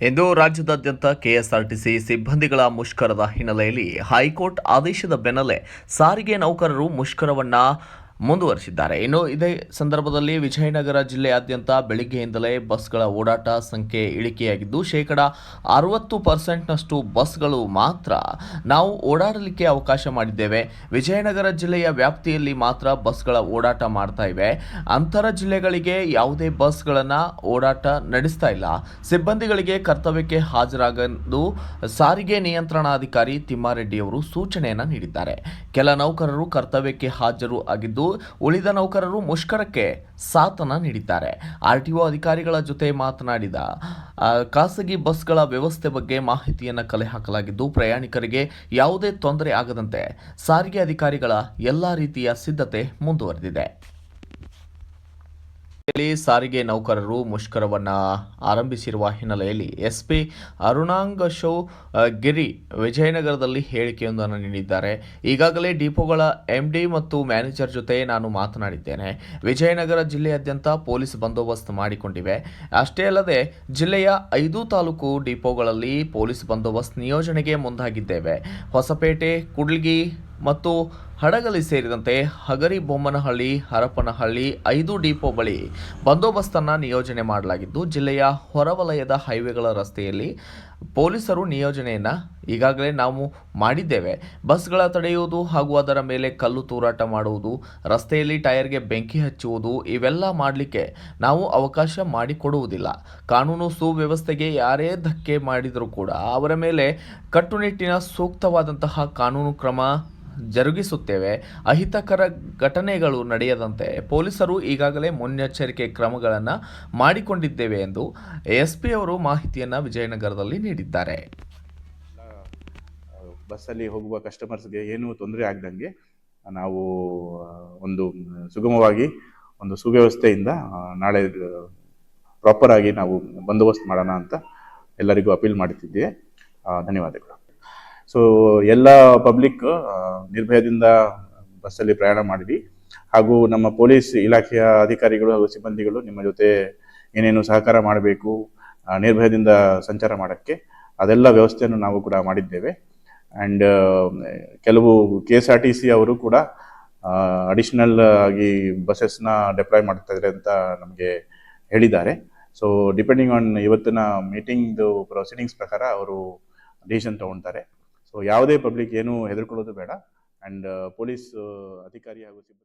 ಇಂದು ರಾಜ್ಯದಾದ್ಯಂತ ಕೆಎಸ್ಆರ್ಟಿಸಿ ಸಿಬ್ಬಂದಿಗಳ ಮುಷ್ಕರದ ಹಿನ್ನೆಲೆಯಲ್ಲಿ ಹೈಕೋರ್ಟ್ ಆದೇಶದ ಬೆನ್ನಲ್ಲೇ ಸಾರಿಗೆ ನೌಕರರು ಮುಷ್ಕರವನ್ನ ಮುಂದುವರಿಸಿದ್ದಾರೆ. ಇನ್ನು ಇದೇ ಸಂದರ್ಭದಲ್ಲಿ ವಿಜಯನಗರ ಜಿಲ್ಲೆಯಾದ್ಯಂತ ಬೆಳಿಗ್ಗೆಯಿಂದಲೇ ಬಸ್ಗಳ ಓಡಾಟ ಸಂಖ್ಯೆ ಇಳಿಕೆಯಾಗಿದ್ದು, ಶೇಕಡ ಅರವತ್ತು ಪರ್ಸೆಂಟ್ನಷ್ಟು ಬಸ್ಗಳು ಮಾತ್ರ ನಾವು ಓಡಾಡಲಿಕ್ಕೆ ಅವಕಾಶ ಮಾಡಿದ್ದೇವೆ. ವಿಜಯನಗರ ಜಿಲ್ಲೆಯ ವ್ಯಾಪ್ತಿಯಲ್ಲಿ ಮಾತ್ರ ಬಸ್ಗಳ ಓಡಾಟ ಮಾಡ್ತಾ ಇವೆ. ಅಂತರ ಜಿಲ್ಲೆಗಳಿಗೆ ಯಾವುದೇ ಬಸ್ಗಳನ್ನು ಓಡಾಟ ನಡೆಸ್ತಾ ಇಲ್ಲ. ಸಿಬ್ಬಂದಿಗಳಿಗೆ ಕರ್ತವ್ಯಕ್ಕೆ ಹಾಜರಾಗಲು ಸಾರಿಗೆ ನಿಯಂತ್ರಣಾಧಿಕಾರಿ ತಿಮ್ಮಾರೆಡ್ಡಿಯವರು ಸೂಚನೆಯನ್ನು ಸೂಚನೆಯನ್ನ ನೀಡಿದ್ದಾರೆ. ಕೆಲ ನೌಕರರು ಕರ್ತವ್ಯಕ್ಕೆ ಹಾಜರು ಆಗಿದ್ದು ಉಳಿದ ನೌಕರರು ಮುಷ್ಕರಕ್ಕೆ ಸಾಥನ ನೀಡಿದ್ದಾರೆ. ಆರ್ಟಿಒ ಅಧಿಕಾರಿಗಳ ಜೊತೆ ಮಾತನಾಡಿದ ಖಾಸಗಿ ಬಸ್ಗಳ ವ್ಯವಸ್ಥೆ ಬಗ್ಗೆ ಮಾಹಿತಿಯನ್ನು ಕಲೆ ಹಾಕಲಾಗಿದ್ದು, ಪ್ರಯಾಣಿಕರಿಗೆ ಯಾವುದೇ ತೊಂದರೆ ಆಗದಂತೆ ಸಾರಿಗೆ ಅಧಿಕಾರಿಗಳ ಎಲ್ಲ ರೀತಿಯ ಸಿದ್ಧತೆ ಮುಂದುವರೆದಿದೆ. ಸಾರಿಗೆ ನೌಕರರು ಮುಷ್ಕರವನ್ನು ಆರಂಭಿಸಿರುವ ಹಿನ್ನೆಲೆಯಲ್ಲಿ ಎಸ್ಪಿ ಅರುಣಾಂಗ ಶೋ ಗಿರಿ ವಿಜಯನಗರದಲ್ಲಿ ಹೇಳಿಕೆಯೊಂದನ್ನು ನೀಡಿದ್ದಾರೆ. ಈಗಾಗಲೇ ಡಿಪೋಗಳ ಎಂಡಿ ಮತ್ತು ಮ್ಯಾನೇಜರ್ ಜೊತೆ ನಾನು ಮಾತನಾಡಿದ್ದೇನೆ. ವಿಜಯನಗರ ಜಿಲ್ಲೆಯಾದ್ಯಂತ ಪೊಲೀಸ್ ಬಂದೋಬಸ್ತ್ ಮಾಡಿಕೊಂಡಿವೆ. ಅಷ್ಟೇ ಅಲ್ಲದೆ ಜಿಲ್ಲೆಯ ಐದು ತಾಲೂಕು ಡಿಪೋಗಳಲ್ಲಿ ಪೊಲೀಸ್ ಬಂದೋಬಸ್ತ್ ನಿಯೋಜನೆಗೆ ಮುಂದಾಗಿದ್ದೇವೆ. ಹೊಸಪೇಟೆ, ಕುಡ್ಲಿಗಿ ಮತ್ತು ಹಡಗಲಿ ಸೇರಿದಂತೆ ಹಗರಿ ಬೊಮ್ಮನಹಳ್ಳಿ, ಹರಪನಹಳ್ಳಿ ಐದು ಡಿಪೋ ಬಳಿ ಬಂದೋಬಸ್ತನ್ನು ನಿಯೋಜನೆ ಮಾಡಲಾಗಿದ್ದು, ಜಿಲ್ಲೆಯ ಹೊರವಲಯದ ಹೈವೇಗಳ ರಸ್ತೆಯಲ್ಲಿ ಪೊಲೀಸರು ನಿಯೋಜನೆಯನ್ನು ಈಗಾಗಲೇ ನಾವು ಮಾಡಿದ್ದೇವೆ. ಬಸ್ಗಳ ತಡೆಯುವುದು ಹಾಗೂ ಅದರ ಮೇಲೆ ಕಲ್ಲು ತೂರಾಟ ಮಾಡುವುದು, ರಸ್ತೆಯಲ್ಲಿ ಟೈರ್ಗೆ ಬೆಂಕಿ ಹಚ್ಚುವುದು, ಇವೆಲ್ಲ ಮಾಡಲಿಕ್ಕೆ ನಾವು ಅವಕಾಶ ಮಾಡಿಕೊಡುವುದಿಲ್ಲ. ಕಾನೂನು ಸುವ್ಯವಸ್ಥೆಗೆ ಯಾರೇ ಧಕ್ಕೆ ಮಾಡಿದರೂ ಕೂಡ ಅವರ ಮೇಲೆ ಕಟ್ಟುನಿಟ್ಟಿನ ಸೂಕ್ತವಾದಂತಹ ಕಾನೂನು ಕ್ರಮ ಅಹಿತಕರ ಘಟನೆಗಳು ನಡೆಯದಂತೆ ಪೊಲೀಸರು ಈಗಾಗಲೇ ಮುನ್ನೆಚ್ಚರಿಕೆ ಕ್ರಮಗಳನ್ನು ಮಾಡಿಕೊಂಡಿದ್ದೇವೆ ಎಂದು ಎಸ್ಪಿ ಅವರು ಮಾಹಿತಿಯನ್ನು ವಿಜಯನಗರದಲ್ಲಿ ನೀಡಿದ್ದಾರೆ. ಬಸ್ಸಲ್ಲಿ ಹೋಗುವ ಕಸ್ಟಮರ್ಸ್ಗೆ ಏನೂ ತೊಂದರೆ ಆಗದಂಗೆ ನಾವು ಒಂದು ಸುಗಮವಾಗಿ ಒಂದು ಸುವ್ಯವಸ್ಥೆಯಿಂದ ನಾಳೆ ಪ್ರಾಪರ್ ಆಗಿ ನಾವು ಬಂದೋಬಸ್ತ್ ಮಾಡೋಣ ಅಂತ ಎಲ್ಲರಿಗೂ ಅಪೀಲ್ ಮಾಡುತ್ತಿದ್ದೆ ಧನ್ಯವಾದಗಳು. ಸೊ ಎಲ್ಲ ಪಬ್ಲಿಕ್ ನಿರ್ಭಯದಿಂದ ಬಸ್ಸಲ್ಲಿ ಪ್ರಯಾಣ ಮಾಡಿರಿ ಹಾಗೂ ನಮ್ಮ ಪೊಲೀಸ್ ಇಲಾಖೆಯ ಅಧಿಕಾರಿಗಳು ಹಾಗೂ ಸಿಬ್ಬಂದಿಗಳು ನಿಮ್ಮ ಜೊತೆ ಏನೇನು ಸಹಕಾರ ಮಾಡಬೇಕು ನಿರ್ಭಯದಿಂದ ಸಂಚಾರ ಮಾಡೋಕ್ಕೆ ಅದೆಲ್ಲ ವ್ಯವಸ್ಥೆಯನ್ನು ನಾವು ಕೂಡ ಮಾಡಿದ್ದೇವೆ. ಆ್ಯಂಡ್ ಕೆಲವು K S R T C ಅವರು ಕೂಡ ಅಡಿಷನಲ್ ಆಗಿ ಬಸ್ಸಸ್ನ ಡೆಪ್ಲಾಯ್ ಮಾಡ್ತಾ ಇದ್ದಾರೆ ಅಂತ ನಮಗೆ ಹೇಳಿದ್ದಾರೆ. ಸೊ ಡಿಪೆಂಡಿಂಗ್ ಆನ್ ಇವತ್ತಿನ ಮೀಟಿಂಗ್ದು ಪ್ರೊಸೀಡಿಂಗ್ಸ್ ಪ್ರಕಾರ ಅವರು ಡಿಸಿಷನ್ ತಗೊಳ್ತಾರೆ ಸೊ ಯಾವುದೇ ಪಬ್ಲಿಕ್ ಏನು ಹೆದರ್ಕೊಳ್ಳೋದು ಬೇಡ. ಆ್ಯಂಡ್ ಪೊಲೀಸ್ ಅಧಿಕಾರಿ ಹಾಗೂ ಸಿಬ್ಬಂದಿ